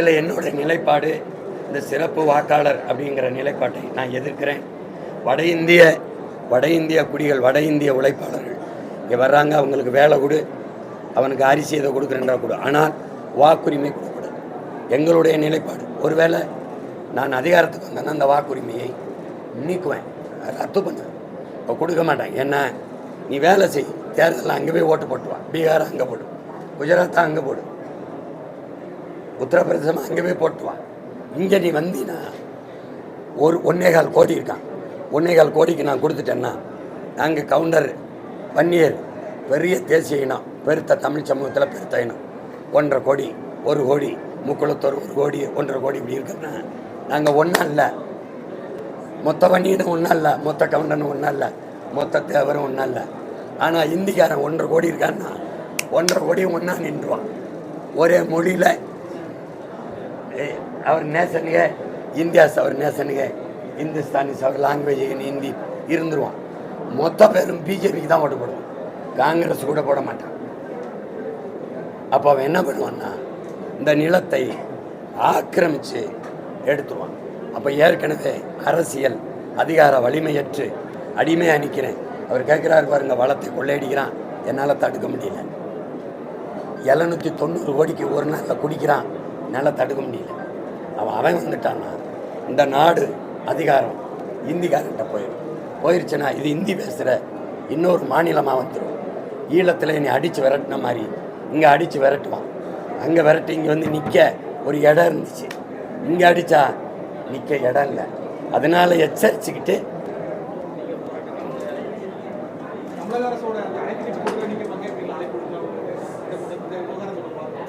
இதில் என்னோடய நிலைப்பாடு இந்த சிறப்பு வாக்காளர் அப்படிங்கிற நிலைப்பாட்டை நான் எதிர்க்கிறேன். வட இந்திய வட இந்திய குடிகள் வட இந்திய உழைப்பாளர்கள் இங்கே வர்றாங்க அவங்களுக்கு வேலை கொடு அவனுக்கு அரிசி இதை கொடுக்குறேன்றா கொடு. ஆனால் வாக்குரிமை கொடுக்கூடாது எங்களுடைய நிலைப்பாடு ஒருவேளை நான் அதிகாரத்துக்கு வந்தேன்னா அந்த வாக்குரிமையை நீக்குவேன் ரத்து பண்ணுவேன். இப்போ கொடுக்க மாட்டேன் என்ன? நீ வேலை செய். தேர்தலில் அங்கே போய் ஓட்டு போட்டுவான் பீகார் அங்கே போடு. குஜராத்தாக அங்கே போடு. உத்தரப்பிரதேசமாக அங்கே போய் போட்டுவான். இங்கே நீ வந்தீன்னா ஒரு ஒன்னேகால் கோடி இருக்கான் ஒன்னேகால் கோடிக்கு நான் கொடுத்துட்டேன்னா நாங்கள் கவுண்டர் பன்னீர் பெரிய தேசிய இனம் பெருத்த தமிழ் சமூகத்தில் பெருத்த இனம். ஒன்றரை கோடி ஒரு கோடி முக்குளத்தோர் ஒரு கோடி ஒன்றரை கோடி இப்படி இருக்குன்னா நாங்கள் ஒன்றும் இல்லை. மொத்த வன்னியனும் ஒன்றும் இல்லை மொத்த கவுண்டனும் ஒன்றும் இல்லை மொத்த தேவரும் ஒன்றும் இல்லை. ஆனால் இந்திக்காரன் ஒன்றரை கோடி இருக்கான்னா ஒன்றரை கோடி ஒன்றா நின்றுவான். ஒரே மொழியில் ஏய், அவர் நேசனுங்க இந்தியாஸ் அவர் நேசனுங்க. இந்துஸ்தானிஸ் அவர் லாங்குவேஜ் ஹிந்தி இருந்துருவான். மொத்த பேரும் பிஜேபிக்கு தான் ஓட்டு போடுவான் காங்கிரஸ் கூட போட மாட்டான். அப்போ அவன் என்ன பண்ணுவான்னா இந்த நிலத்தை ஆக்கிரமித்து எடுத்துருவான். அப்போ ஏற்கனவே அரசியல் அதிகார வலிமையற்று அடிமையாக நிற்கிறேன் அவர் கேட்குறாரு பாருங்க வளத்தை கொள்ளையடிக்கிறான். என்னால் தடுக்க முடியல. எழுநூற்றி தொண்ணூறு கோடிக்கு ஒரு நாளில் குடிக்கிறான். என்னால் தடுக்க முடியல. அவன் அவன் வந்துட்டான்னா இந்த நாடு அதிகாரம் இந்திக்காரன்ட்ட போயிடும். போயிருச்சுன்னா இது இந்தி பேசுகிற இன்னொரு மாநிலமாக வந்துடும் ஈழத்தில் என்னை அடித்து விரட்டின மாதிரி இங்கே அடித்து விரட்டுவான். அங்கே விரட்டி இங்கே வந்து நிற்க ஒரு இடம் இருந்துச்சு. இங்கே அடித்தா நிற்க இடம் இல்லை. அதனால் எச்சரிச்சுக்கிட்டு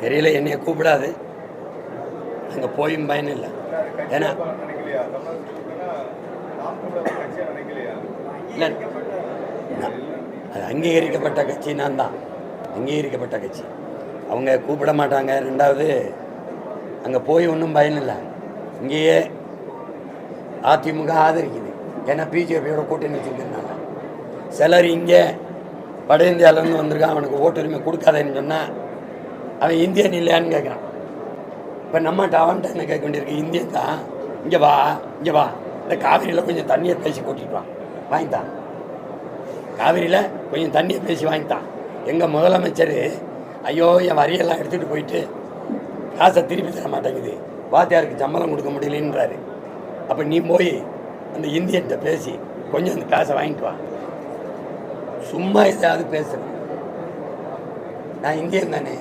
தெரியல என்னைய கூப்பிடாது. அங்கே போயும் பயன் இல்லை. ஏன்னா இல்லை அது அங்கீகரிக்கப்பட்ட கட்சி நான் தான். அங்கீகரிக்கப்பட்ட கட்சி. அவங்க கூப்பிட மாட்டாங்க. ரெண்டாவது அங்கே போய் ஒன்றும் பயன் இல்லை. இங்கேயே அதிமுக ஆதரிக்குது. ஏன்னா பிஜேபியோட கூட்டணி வச்சுருக்கிறதுனால. சிலர் இங்கே வட இந்தியாவிலேருந்து வந்திருக்கான் அவனுக்கு ஓட்டுரிமை கொடுக்காதேன்னு சொன்னால் அவன் இந்தியன் இல்லையான்னு கேட்குறான் இப்போ நம்மகிட்ட அவன்கிட்ட என்ன கேட்க வேண்டியிருக்கு? இந்தியன் தான். இங்கே வா இங்கே வா. இந்த காவிரியில் கொஞ்சம் தண்ணியை பேசி கூட்டிட்டு வா. வாங்கித்தான் காவிரியில் கொஞ்சம் தண்ணியை பேசி வாங்கித்தான் எங்கள் முதலமைச்சர் ஐயோ என் வரியெல்லாம் எடுத்துகிட்டு போயிட்டு காசை திருப்பி தர மாட்டேங்குது. வாத்தியாருக்கு சம்பளம் கொடுக்க முடியலன்றாரு. அப்போ நீ போய் அந்த இந்தியன்கிட்ட பேசி கொஞ்சம் அந்த காசை வாங்கிட்டு வா. சும்மா ஏதாவது பேசுகிறேன் நான் இந்தியன் தானே.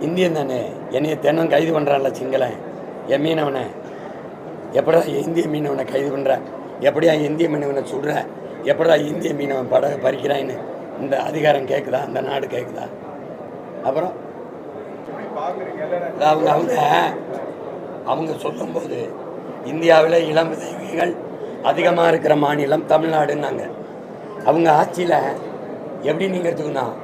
இந்தியன் தானே? என்னைய தினம் கைது பண்ணுறான்ல சிங்களன் என் மீனவனை. எப்படா இந்திய மீனவனை கைது பண்ணுற எப்படியா இந்திய மீனவனை சுடுற? எப்படா இந்திய மீனவன் படகை பறிக்கிறான்னு இந்த அதிகாரம் கேட்குதா அந்த நாடு கேட்குதா அப்புறம்? அவங்க அவங்க அவங்க சொல்லும்போது இந்தியாவில் இளம் விதவைகள் அதிகமாக இருக்கிற மாநிலம் தமிழ்நாடுன்னாங்க. அவங்க ஆட்சியில் எப்படி நீங்கள் எடுத்துக்கணும்?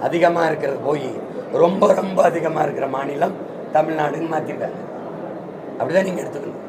அதிகமாக இருக்கிறது போய் ரொம்ப ரொம்ப அதிகமாக இருக்கிற மாநிலம் தமிழ்நாடுன்னு மாற்றிருக்காங்க அப்படிதான் நீங்கள் எடுத்துக்கணும்.